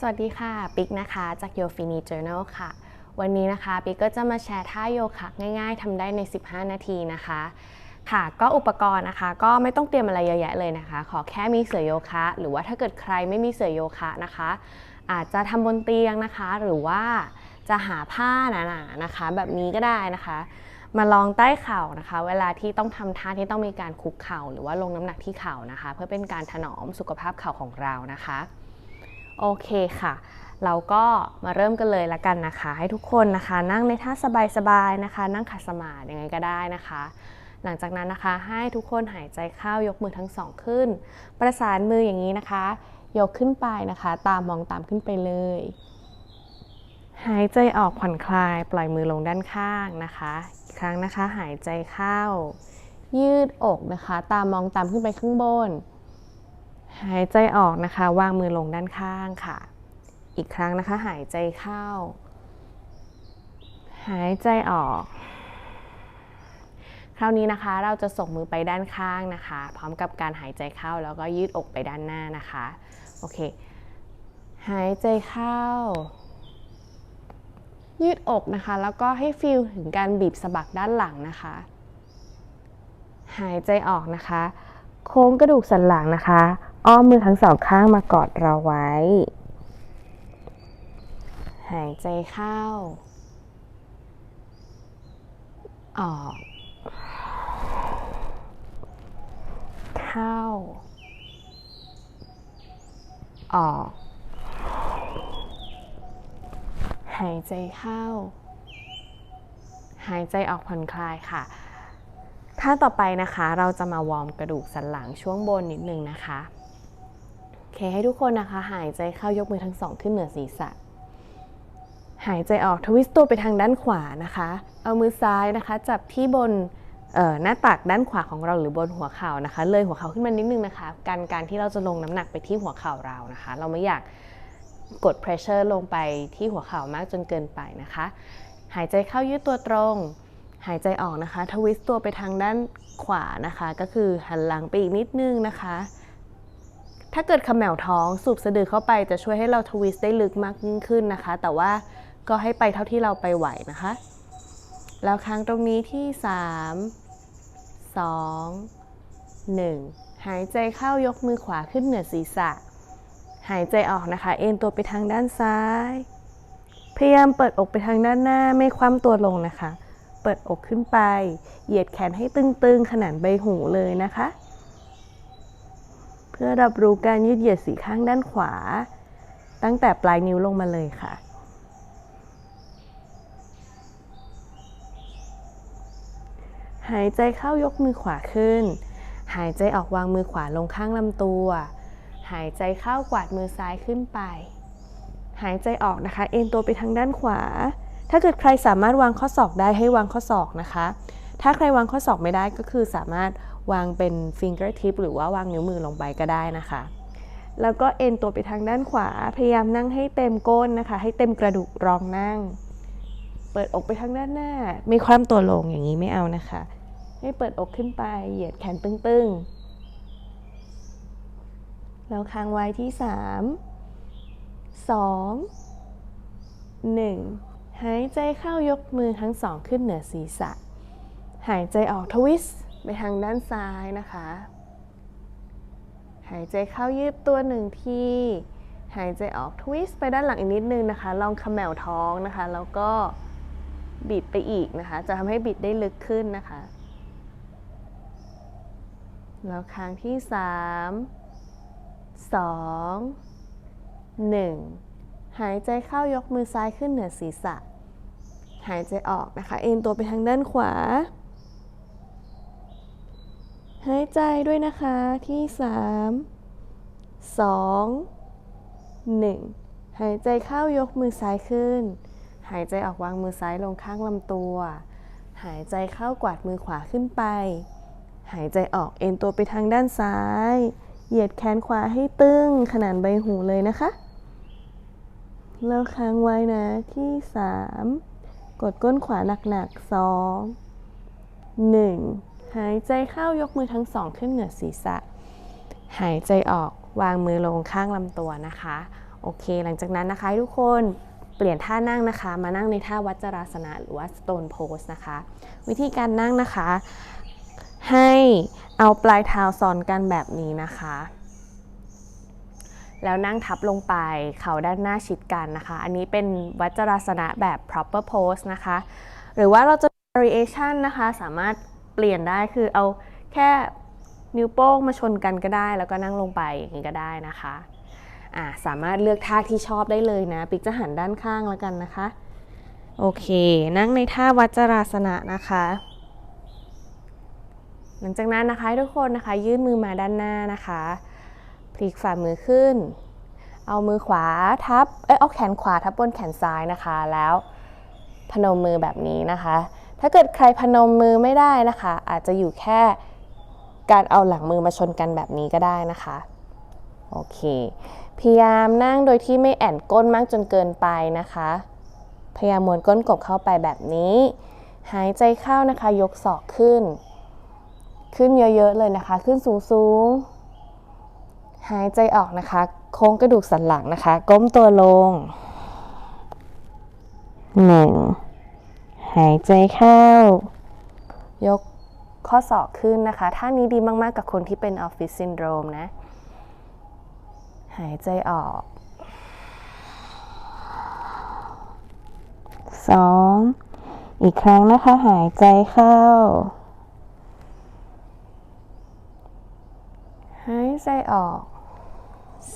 สวัสดีค่ะ ปิ๊กนะคะ จาก Yo Fini Journal ค่ะ วันนี้นะคะปิ๊กก็จะมาแชร์ท่าโยคะง่ายๆทำได้ใน 15 นาทีนะคะ ค่ะ ก็อุปกรณ์นะคะ ก็ไม่ต้องเตรียมอะไรเยอะแยะเลยนะคะ ขอแค่มีเสื่อโยคะ หรือว่าถ้าเกิดใครไม่มีเสื่อโยคะนะคะ อาจจะทำบนเตียงนะคะ หรือว่าจะหาผ้าหนาๆนะคะ แบบนี้ก็ได้นะคะ มาลองใต้เข่านะคะ เวลาที่ต้องทำท่าที่ต้องมีการคุกเข่า หรือว่าลงน้ำหนักที่เข่านะคะ เพื่อเป็นการถนอมสุขภาพเข่าของเรานะคะ โอเคค่ะ เราก็มาเริ่มกันเลยละกันนะคะ ให้ทุกคนนะคะนั่งในท่าสบายๆนะคะ นั่งขัดสมาธิยังไงก็ได้นะคะ หลังจากนั้นนะคะให้ทุกคนหายใจเข้ายกมือทั้งสองขึ้น ประสานมืออย่างนี้นะคะ ยกขึ้นไปนะคะ ตามมองตามขึ้นไปเลย หายใจออกผ่อนคลายปล่อยมือลงด้านข้างนะคะอีกครั้งนะคะหายใจเข้า ยืดอกนะคะ ตามมองตามขึ้นไปข้างบน หายใจออกนะคะ วางมือลงด้านข้างค่ะ อีกครั้งนะคะ หายใจเข้า หายใจออก คราวนี้นะคะ เราจะส่งมือไปด้านข้างนะคะ พร้อมกับการหายใจเข้าแล้วก็ยืดอกไปด้านหน้านะคะ โอเค หายใจเข้า ยืดอกนะคะ แล้วก็ให้ฟีลถึงการบีบสะบักด้านหลังนะคะ หายใจออกนะคะ โค้งกระดูกสันหลังนะคะ อ้อมมือทั้งสองข้างมากอดเราไว้ หายใจเข้า ออก เข้า ออก หายใจเข้า หายใจออกผ่อนคลายค่ะท่าต่อไปนะคะเราจะมาวอร์มกระดูกสันหลังช่วงบนนิดนึงนะคะ เคให้ทุกคนนะคะ หายใจเข้ายกมือทั้งสองขึ้นเหนือศีรษะ หายใจออกทวิสต์ตัวไปทางด้านขวานะคะ เอามือซ้ายนะคะ จับที่บนหน้าตักด้านขวาของเราหรือบนหัวเข่านะคะ เลยหัวเข่าขึ้นมานิดนึงนะคะ การการที่เราจะลงน้ำหนักไปที่หัวเข่าเรานะคะ เราไม่อยากกด pressure ลงไปที่หัวเข่ามากจนเกินไปนะคะ หายใจเข้ายืดตัวตรง หายใจออกนะคะ ทวิสต์ตัวไปทางด้านขวานะคะ ก็คือหันหลังไปอีกนิดนึงนะคะ ถ้าเกิดขมแมวท้องสูบสะดือเข้าไปจะช่วยให้เราทวิสต์ได้ลึกมากยิ่งขึ้นนะคะ แต่ว่าก็ให้ไปเท่าที่เราไปไหวนะคะ แล้วค้างตรงนี้ที่ 3 2 1 หายใจเข้ายกมือขวาขึ้นเหนือศีรษะ หายใจออกนะคะ เอ็นตัวไปทางด้านซ้าย พยายามเปิดอกไปทางด้านหน้าไม่คว่ำตัวลงนะคะ เปิดอกขึ้นไป เหยียดแขนให้ตึงๆ ขนาดใบหูเลยนะคะ เพื่อรับรู้การยืดเหยียดสีข้างด้านขวา ตั้งแต่ปลายนิ้วลงมาเลยค่ะ หายใจเข้ายกมือขวาขึ้น หายใจออกวางมือขวาลงข้างลำตัว หายใจเข้ากวาดมือซ้ายขึ้นไป หายใจออกนะคะ เอ็นตัวไปทางด้านขวา ถ้าเกิดใครสามารถวางข้อศอกได้ให้วางข้อศอกนะคะ ถ้าใครวางข้อศอกไม่ได้ก็คือสามารถ วางเป็น finger tip หรือว่าวางนิ้วมือลงไปก็ได้นะคะ แล้วก็เอ็นตัวไปทางด้านขวา พยายามนั่งให้เต็มก้นนะคะ ให้เต็มกระดูกรองนั่ง เปิดอกไปทางด้านหน้า ไม่คว่ำตัวลงอย่างนี้ไม่เอานะคะ ให้เปิดอกขึ้นไป เหยียดแขนตึงๆ แล้วค้างไว้ที่ 3 2 1 หายใจเข้ายกมือทั้งสองขึ้นเหนือศีรษะ หายใจออกทวิสต์ ไปทางด้านซ้ายนะคะ หายใจเข้ายืดตัวหนึ่งทีหายใจออกทวิสต์ไปด้านหลังอีกนิดนึงนะคะ ลองขมแมวท้องนะคะ แล้วก็บิดไปอีกนะคะ จะทำให้บิดได้ลึกขึ้นนะคะ แล้วครั้งที่ 3 2 1 หายใจเข้ายกมือซ้ายขึ้นเหนือศีรษะ หายใจออกนะคะ เอ็นตัวไปทางด้านขวา หายใจด้วยนะคะที่ 3 2 1 หายใจเข้ายกมือซ้ายขึ้น หายใจออกวางมือซ้ายลงข้างลำตัว หายใจเข้ากวาดมือขวาขึ้นไป หายใจออกเอ็นตัวไปทางด้านซ้าย เหยียดแขนขวาให้ตึงขนาดใบหูเลยนะคะแล้วค้างไว้นะที่ 3 กดก้นขวาหนักๆ2 1 หายใจเข้ายกมือทั้งสองขึ้นเหนือศีรษะ หายใจออกวางมือลงข้างลำตัวนะคะ โอเค หลังจากนั้นนะคะทุกคนเปลี่ยนท่านั่งนะคะ มานั่งในท่าวัจราสนะหรือว่า stone pose นะคะ วิธีการนั่งนะคะ ให้เอาปลายเท้าซ้อนกันแบบนี้นะคะ แล้วนั่งทับลงไปเข่าด้านหน้าชิดกันนะคะ อันนี้เป็นวัจราสนะแบบ proper pose นะคะ หรือว่าเราจะ variation นะคะสามารถ เปลี่ยนได้คือเอาแค่นิ้วโป้งมาชนกันก็ได้ แล้วก็นั่งลงไปอย่างนี้ก็ได้นะคะอ่าสามารถเลือกท่าที่ชอบได้เลยนะ ปิกจะหันด้านข้างแล้วกันนะคะ โอเค นั่งในท่าวัจราสนะนะคะ หลังจากนั้นนะคะทุกคนนะคะ ยื่นมือมาด้านหน้านะคะพลิกฝ่ามือขึ้น เอามือขวาทับ เอ้ยเอาแขนขวาทับบนแขนซ้ายนะคะ แล้วพนมมือแบบนี้นะคะ ถ้าเกิดใครพนมมือไม่ได้นะคะ อาจจะอยู่แค่การเอาหลังมือมาชนกันแบบนี้ก็ได้นะคะ โอเค พยายามนั่งโดยที่ไม่แอนก้นมากจนเกินไปนะคะ พยายามมวนก้นกบเข้าไปแบบนี้ หายใจเข้านะคะ ยกศอกขึ้น ขึ้นเยอะๆเลยนะคะ ขึ้นสูงๆ หายใจออกนะคะ โค้งกระดูกสันหลังนะคะ ก้มตัวลงหนึ่ง หายใจเข้า ยกข้อศอกขึ้นนะคะท่านี้ดีมาก ๆ กับคนที่เป็นออฟฟิศซินโดรมนะ หายใจออกสองอีกครั้งนะคะ หายใจเข้า หายใจออก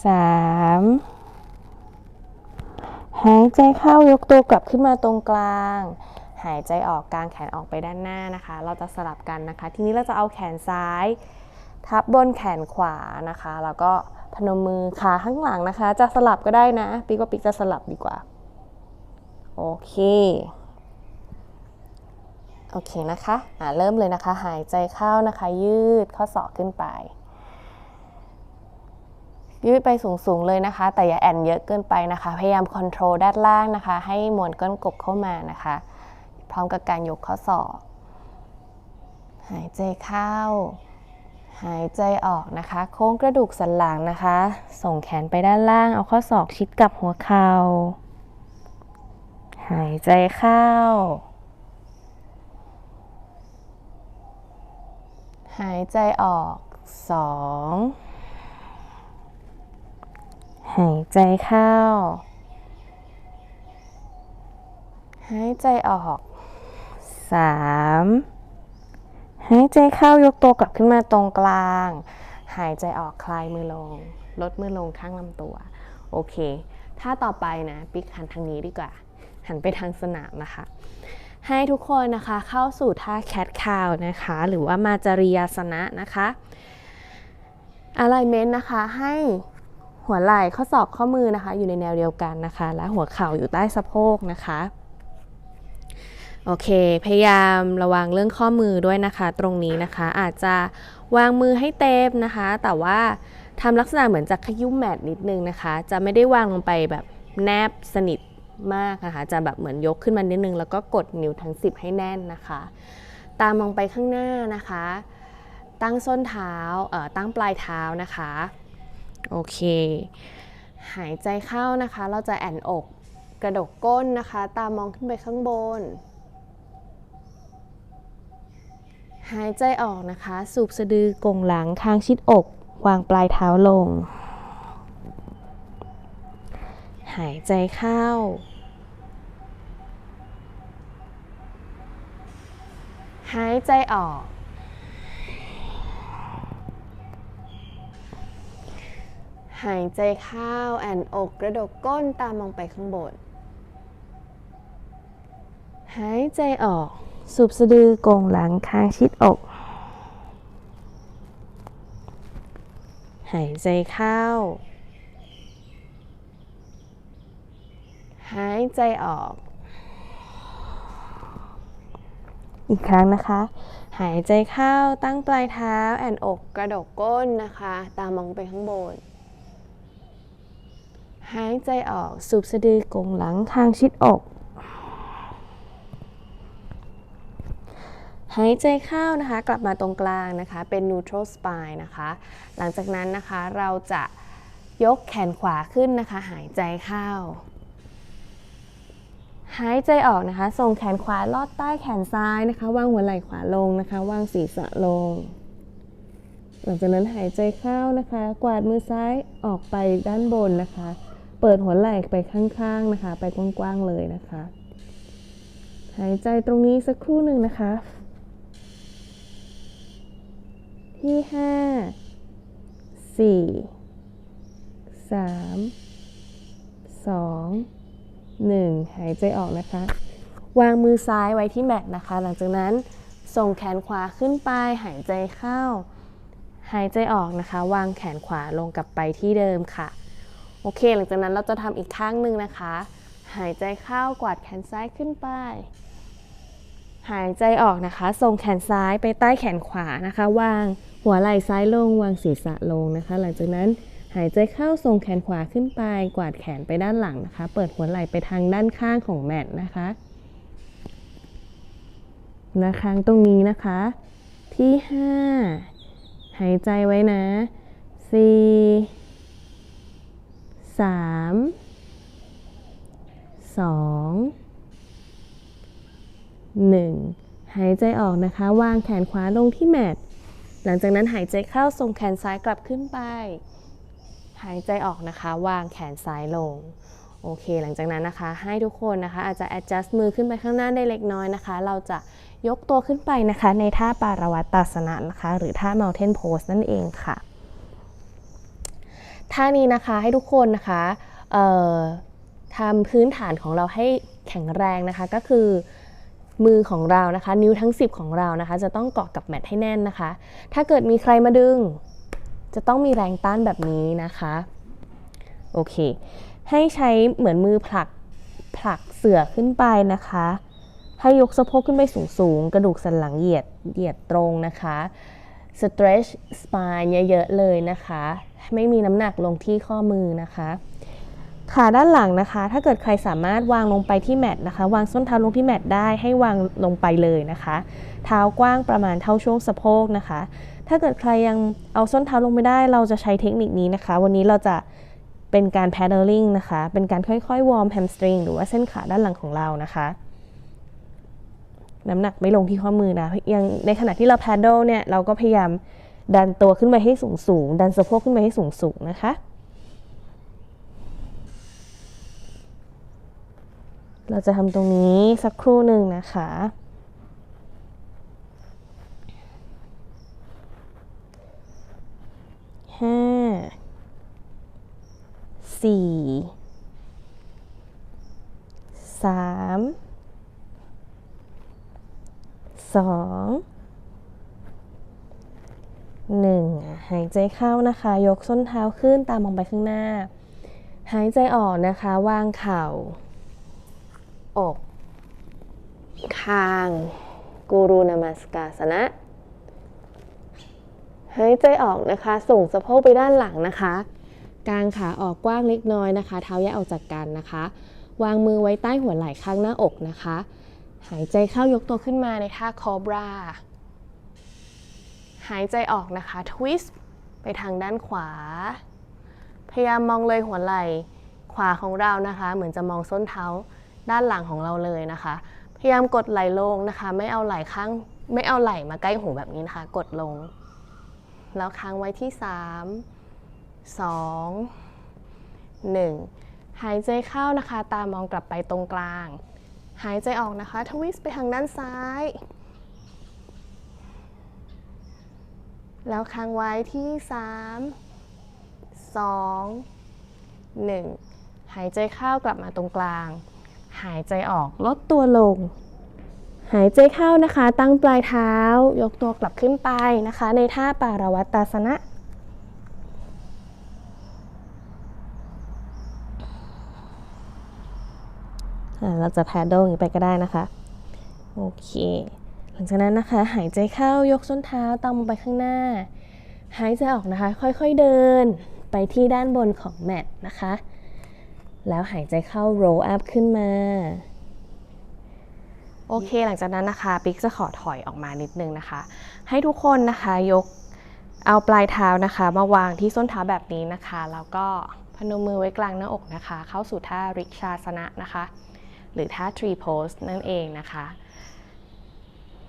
สามหายใจเข้ายกตัวกลับขึ้นมาตรงกลาง หายใจออกกางแขนออกไปด้านหน้านะคะ เราจะสลับกันนะคะ ทีนี้เราจะเอาแขนซ้าย ทับบนแขนขวานะคะ แล้วก็พนมมือขาข้างหลังนะคะ จะสลับก็ได้นะ ปิ๊กว่าปิ๊กจะสลับดีกว่า โอเค โอเคนะคะอ่าเริ่มเลยนะคะ หายใจเข้านะคะ ยืดข้อศอกขึ้นไป ยืดไปสูงๆเลยนะคะ แต่อย่าแอนเยอะเกินไปนะคะ พยายามคอนโทรลด้านล่างนะคะ ให้มวนก้นกบเข้ามานะคะ พร้อมกับการยกข้อศอก หายใจเข้า หายใจออกนะคะ โค้งกระดูกสันหลังนะคะ ส่งแขนไปด้านล่าง เอาข้อศอกชิดกับหัวเข่า หายใจเข้า หายใจออกสองหายใจเข้า หายใจออก สามหายใจเข้ายกตัวกลับขึ้นมาตรงกลาง หายใจออกคลายมือลง ลดมือลงข้างลำตัว โอเค ถ้าต่อไปนะปิกหันทางนี้ดีกว่า หันไปทางสนามนะคะ ให้ทุกคนนะคะเข้าสู่ท่าแคทคาวนะคะ หรือว่ามาจาริยาสนะนะคะ alignment นะคะให้หัวไหล่ข้อศอกข้อมือนะคะ อยู่ในแนวเดียวกันนะคะ และหัวเข่าอยู่ใต้สะโพกนะคะ โอเค พยายามระวังเรื่องข้อมือด้วยนะคะ ตรงนี้นะคะอาจจะวางมือให้เต็มนะคะ แต่ว่าทำลักษณะเหมือนจะขยุ่มแมทนิดนึงนะคะ จะไม่ได้วางลงไปแบบแนบสนิทมากนะคะจะแบบเหมือนยกขึ้นมานิดนึง แล้วก็กดนิ้วทั้ง 10 ให้แน่นนะคะ ตามมองไปข้างหน้านะคะ ตั้งส้นเท้าเอ่อตั้งปลายเท้านะคะโอเค หายใจเข้านะคะ เราจะแอนอกกระดกก้นนะคะ ตามมองขึ้นไปข้างบน หายใจออกนะคะ สูบสะดือกงหลังคางชิดอก วางปลายเท้าลง หายใจเข้า หายใจออก หายใจเข้าแอนอกกระดกก้นตามมองไปข้างบน หายใจออก สูบสะดือโก่งหลังคางชิดอก หายใจเข้า หายใจออก อีกครั้งนะคะ หายใจเข้าตั้งปลายเท้าแอนอกกระดกก้นนะคะ ตามองไปข้างบน หายใจออกสูบสะดือกงหลังคางชิดอก หายใจเข้านะคะกลับมาตรงกลางนะคะ เป็น neutral spine นะคะ หลังจากนั้นนะคะเราจะยกแขนขวาขึ้นนะคะ หายใจเข้า หายใจออกนะคะ ส่งแขนขวาลอดใต้แขนซ้ายนะคะวางหัวไหล่ขวาลงนะคะวางศีรษะลง หลังจากนั้นหายใจเข้านะคะ กวาดมือซ้ายออกไปด้านบนนะคะ เปิดหัวไหล่ไปข้างๆนะคะ ไปกว้างๆเลยนะคะ หายใจตรงนี้สักครู่หนึ่งนะคะ ที่ห้าสี่สามสองหนึ่งหายใจออกนะคะ วางมือซ้ายไว้ที่แมตนะคะ หลังจากนั้นส่งแขนขวาขึ้นไป หายใจเข้า หายใจออกนะคะ วางแขนขวาลงกลับไปที่เดิมค่ะ โอเค หลังจากนั้นเราจะทำอีกข้างหนึ่งนะคะ หายใจเข้ากวาดแขนซ้ายขึ้นไป หายใจออกนะคะส่งแขนซ้ายไปใต้แขนขวานะคะ วางหัวไหล่ซ้ายลง วางศีรษะลงนะคะ หลังจากนั้นหายใจเข้าส่งแขนขวาขึ้นไป กวาดแขนไปด้านหลังนะคะ เปิดหัวไหล่ไปทางด้านข้างของแมทนะคะนะคะตรงนี้นะคะ ที่ 5 หายใจไว้นะ 4 3 2 1 หายใจออกนะคะ วางแขนขวาลงที่แมทหลังจากนั้นหายใจเข้าส่งแขนซ้ายกลับขึ้นไป หายใจออกนะคะ วางแขนซ้ายลงโอเค หลังจากนั้นนะคะ ให้ทุกคนนะคะ อาจจะ adjust มือขึ้นไปข้างหน้าได้เล็กน้อยนะคะ เราจะยกตัวขึ้นไปนะคะ ในท่าปารวัตตาสนะนะคะ หรือท่า mountain pose นั่นเองค่ะ ท่านี้นะคะให้ทุกคนนะคะทำพื้นฐานของเราให้แข็งแรงนะคะ ก็คือ มือของเรานะคะ นิ้วทั้ง 10 ของเรานะคะ จะต้องเกาะกับแมทให้แน่นนะคะ ถ้าเกิดมีใครมาดึง จะต้องมีแรงต้านแบบนี้นะคะโอเค ให้ใช้เหมือนมือผลักผลักเสือขึ้นไปนะคะ ให้ยกสะโพกขึ้นไปสูงๆ กระดูกสันหลังเหยียดเหยียดตรงนะคะ stretch spine เยอะๆเลยนะคะ ไม่มีน้ำหนักลงที่ข้อมือนะคะ ขาด้านหลังนะคะ ถ้าเกิดใครสามารถวางลงไปที่แมทนะคะ วางส้นเท้าลงที่แมทได้ให้วางลงไปเลยนะคะ เท้ากว้างประมาณเท่าช่วงสะโพกนะคะ ถ้าเกิดใครยังเอาส้นเท้าลงไม่ได้ เราจะใช้เทคนิคนี้นะคะ วันนี้เราจะเป็นการ paddling นะคะ เป็นการค่อยๆ วอร์ม hamstring หรือว่าเส้นขาด้านหลังของเรานะคะ น้ำหนักไม่ลงที่ข้อมือนะยังในขณะที่เรา paddle เนี่ยเราก็พยายามดันตัวขึ้นไปให้สูงๆดันสะโพกขึ้นไปให้สูงๆนะคะ เราจะทำตรงนี้สักครู่หนึ่งนะคะ ห้า สี่ สาม สอง หนึ่ง หายใจเข้านะคะ ยกส้นเท้าขึ้นตามมองไปข้างหน้า หายใจออกนะคะ วางเข่า อก คางกูรูนามัสกาสนะหายใจออกนะคะ ส่งสะโพกไปด้านหลังนะคะกางขาออกกว้างเล็กน้อยนะคะ เท้าแยกออกจากกันนะคะ วางมือไว้ใต้หัวไหล่ข้างหน้าอกนะคะ หายใจเข้ายกตัวขึ้นมาในท่าคอบราหายใจออกนะคะทวิสต์ไปทางด้านขวา พยายามมองเลยหัวไหล่ขวาของเรานะคะ เหมือนจะมองส้นเท้า ด้านหลังของเราเลยนะคะ พยายามกดไหล่ลงนะคะ ไม่เอาไหล่ข้าง ไม่เอาไหล่มาใกล้หูแบบนี้นะคะ กดลง แล้วค้างไว้ที่ 3 2 1 หายใจเข้านะคะ ตามองกลับไปตรงกลาง หายใจออกนะคะ ทวิสต์ไปทางด้านซ้าย แล้วค้างไว้ที่ 3 2 1 หายใจเข้ากลับมาตรงกลาง หายใจออกลดตัวลง หายใจเข้านะคะ ตั้งปลายเท้า ยกตัวกลับขึ้นไปนะคะ ในท่าปารวัตตาสนะเราจะแพดเดิลอย่างไปก็ได้นะคะ โอเค หลังจากนั้นนะคะ หายใจเข้ายกส้นเท้าตามลงไปข้างหน้า หายใจออกนะคะ ค่อยๆเดินไปที่ด้านบนของแมทนะคะ แล้วหายใจเข้า roll up ขึ้นมา โอเค หลังจากนั้นนะคะปิ๊กจะขอถอยออกมานิดนึงนะคะ ให้ทุกคนนะคะยกเอาปลายเท้านะคะ มาวางที่ส้นเท้าแบบนี้นะคะ แล้วก็พนมมือไว้กลางหน้าอกนะคะ เข้าสู่ท่าริกชาสนะนะคะ หรือท่า tree pose นั่นเองนะคะ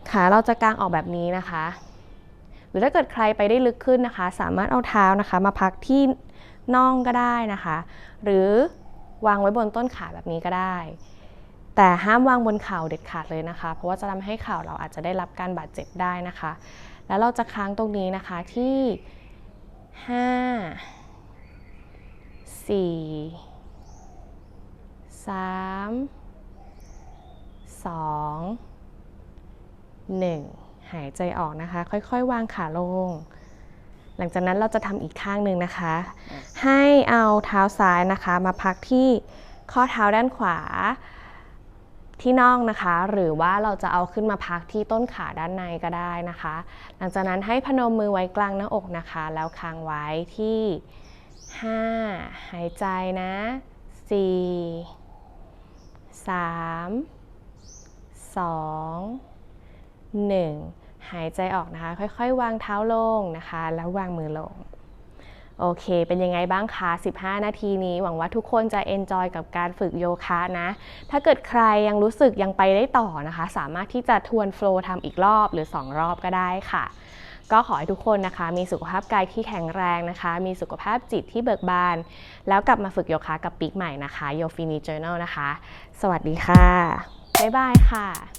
ขาเราจะกางออกแบบนี้นะคะ หรือถ้าเกิดใครไปได้ลึกขึ้นนะคะ สามารถเอาเท้านะคะ มาพักที่น่องก็ได้นะคะ หรือ วางไว้บนต้นขาแบบนี้ก็ได้ แต่ห้ามวางบนเข่าเด็ดขาดเลยนะคะ เพราะว่าจะทำให้เข่าเราอาจจะได้รับการบาดเจ็บได้นะคะ แล้วเราจะค้างตรงนี้นะคะที่ 5 4 3 2 1 หายใจออกนะคะ ค่อยๆ วางขาลง หลังจากนั้นเราจะทำอีกข้างหนึ่งนะคะ ให้เอาเท้าซ้ายนะคะ มาพักที่ข้อเท้าด้านขวาที่น่องนะคะ หรือว่าเราจะเอาขึ้นมาพักที่ต้นขาด้านในก็ได้นะคะ หลังจากนั้นให้พนมมือไว้กลางหน้าอกนะคะ แล้วค้างไว้ที่ 5 หายใจนะ 4 3 2 1 หายใจออกนะคะ ค่อยๆ วางเท้าลงนะคะ แล้ววางมือลง โอเค เป็นยังไงบ้างคะ 15 นาทีนี้ หวังว่าทุกคนจะเอนจอยกับการฝึกโยคะนะ ถ้าเกิดใครยังรู้สึกยังไปได้ต่อนะคะ สามารถที่จะทวนโฟล์ทำอีกรอบหรือ 2 รอบก็ได้ค่ะก็ขอให้ทุกคนนะคะ มีสุขภาพกายที่แข็งแรงนะคะ มีสุขภาพจิตที่เบิกบาน แล้วกลับมาฝึกโยคะกับปีกใหม่นะคะ Yo Fini Journal นะคะ สวัสดีค่ะ บ๊ายบายค่ะ